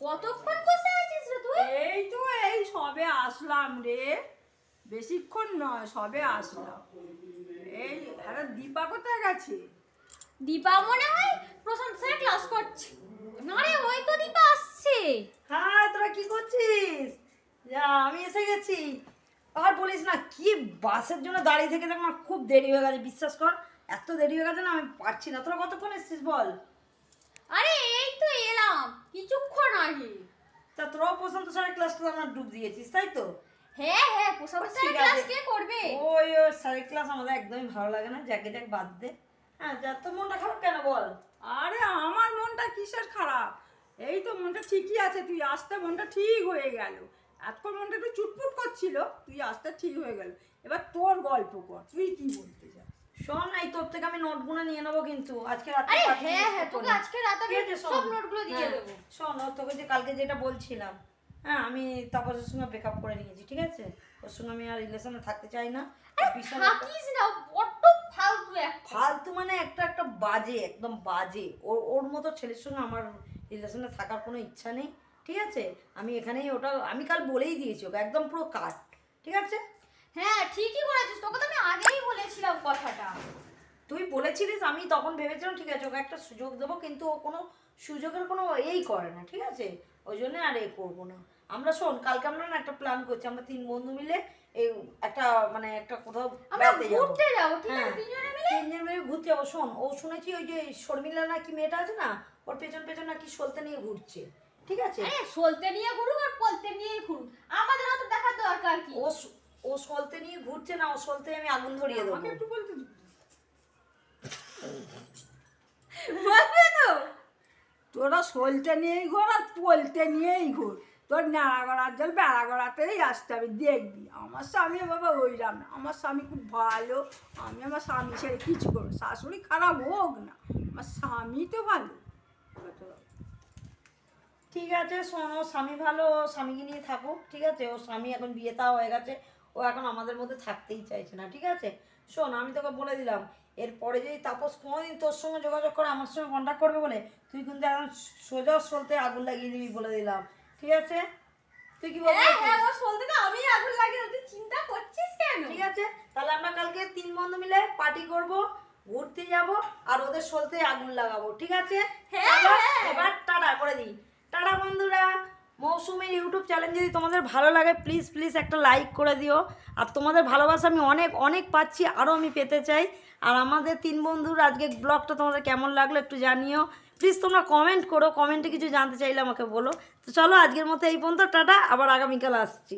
কতক্ষণ বসে আছিস রে তুই? এই তো এই সবে আসলাম রে। বেশিক্ষণ নয় সবে আসলাম। এই আরে দীপা কোথায় গেছে? দীপা মনে হয় প্রশান্ত স্যার ক্লাস করছে। না রে ওই তো দীপা আসছে। হ্যাঁ তোরা কি করছিস? যা আমি এসে গেছি। আর বলিস না কি বাসের জন্য দাঁড়িয়ে থেকে দেখ আমার খুব দেরি হয়ে গেছে। বিশ্বাস কর এত দেরি হয়ে গেছে না আমি পারছি না। তোরা কতক্ষণ এসেছিস বল আরে এই তো এলাম কিছুক্ষণ আগে তা তোরাও পছন্দ স্যারের ক্লাসটা আমার ডুব দিয়েছিস তাই তো? হ্যাঁ হ্যাঁ প্রশান্ত স্যার ঠিক ক্লাস কে করবে? ওই ওই স্যারের ক্লাস আমাদের একদমই ভালো লাগে না যাকে যাক বাদ দে। হ্যাঁ যা তোর মনটা খারাপ কেন বল? আরে আমার মনটা কিসের খারাপ? এই তো মনটা ঠিকই আছে তুই আসতে মনটা ঠিক হয়ে গেল। এতক্ষণ মনটা একটু চুটপুট করছিল তুই আসতে ঠিক হয়ে গেল। এবার তোর গল্প কর তুই কি বলতে শোন এই তোর থেকে আমি নোটগুলো নিয়ে নেব কিন্তু। আজকে রাতে আরে হ্যাঁ হ্যাঁ তোকে আজকে রাতে আমি। সব নোটগুলো দিয়ে হ্যাঁ, দেবো। শোন তোকে যে কালকে যেটা বলছিলাম হ্যাঁ আমি তাপসের সঙ্গে ব্রেকআপ করে নিয়েছি ঠিক আছে? ওর সঙ্গে আমি আর রিলেশনে থাকতে চাই না। থাকিস না বড্ড ফালতু এক ফালতু মানে একটা একটা বাজে একদম বাজে। ওর ওর মতো ছেলের সঙ্গে আমার রিলেশনে থাকার কোনো ইচ্ছা নেই ঠিক আছে? আমি এখানেই ওটা আমি কাল বলেই দিয়েছি ওকে একদম পুরো কাট ঠিক আছে? হ্যাঁ ঠিকই করেছিস তোকে তো আমি আগেই বলেছিলাম কথাটা। তুই বলেছিলিস আমি তখন ভেবেছিলাম ঠিক আছে ওকে একটা সুযোগ দেবো। কিন্তু ও কোনো সুযোগের কোনো এই করে না ঠিক আছে? ওই জন্য আর এ করব না। আমরা শোন কালকে আমরা না একটা প্ল্যান করছি। আমরা তিন বন্ধু মিলে এই একটা মানে একটা কোথাও যাব। ঘুরতে যাব ঠিক হ্যাঁ আছে তিনজন মিলে ঘুরতে যাব। শোন ও শুনেছি ওই যে শর্মিলা নাকি মেয়েটা আছে না ওর পেছন পেছন নাকি সলতে নিয়ে ঘুরছে ঠিক আছে? সলতে নিয়ে ঘুরুক আর পলতে নিয়ে ঘুরুক। আমাদের অত দেখার দরকার কি? ও ও সলতে নিয়ে ঘুরছে না ও সলতে আমি আগুন ধরিয়ে দেবো। আমাকে একটু বলতে তো? তোরা সলতে নিয়েই ঘোর আর পলতে নিয়েই ঘোর। তোর নাড়া গড়ার জল বেড়া গড়াতেই আসতে হবে দেখবি। আমার স্বামী বাবা ওইরাম না আমার স্বামী খুব ভালো আমি আমার স্বামী ছেড়ে কিছু করব শাশুড়ি খারাপ হোক না আমার স্বামী তো ভালো। ঠিক আছে শোন স্বামী ভালো স্বামীকে নিয়ে থাকুক ঠিক আছে? ও স্বামী এখন বিয়ে তা হয়ে গেছে ও এখন আমাদের মধ্যে থাকতেই চাইছে না ঠিক আছে? শোন আমি তোকে বলে দিলাম এরপরে যদি তাপস কোনোদিন তোর সঙ্গে যোগাযোগ করে আমার সঙ্গে কন্ট্যাক্ট করবে বলে তুই কিন্তু এখন সোজা সলতে আগুন লাগিয়ে দিবি বলে দিলাম ঠিক আছে? তুই কি বলছিস হ্যাঁ হ্যাঁ আমি আগুন লাগিয়ে তুই চিন্তা করছিস কেন? ঠিক আছে তাহলে আমরা কালকে তিন বন্ধু মিলে পার্টি করব ঘুরতে যাব আর ওদের সলতে আগুন লাগাবো ঠিক আছে? হ্যাঁ, হ্যাঁ। এবার টাটা করে দিই। টাটা বন্ধুরা। মৌসুমের ইউটিউব চ্যানেল যদি তোমাদের ভালো লাগে প্লিজ প্লিজ একটা লাইক করে দিও। আর তোমাদের ভালোবাসা আমি অনেক অনেক পাচ্ছি আরও আমি পেতে চাই। আর আমাদের তিন বন্ধুর আজকে ব্লগটা তোমাদের কেমন লাগল একটু জানিও। প্লিজ তোমরা কমেন্ট করো কমেন্টে কিছু জানতে চাইলে আমাকে বলো। তো চলো আজকের মতো এই পর্যন্ত, টাটা, আবার আগামীকাল আসছি।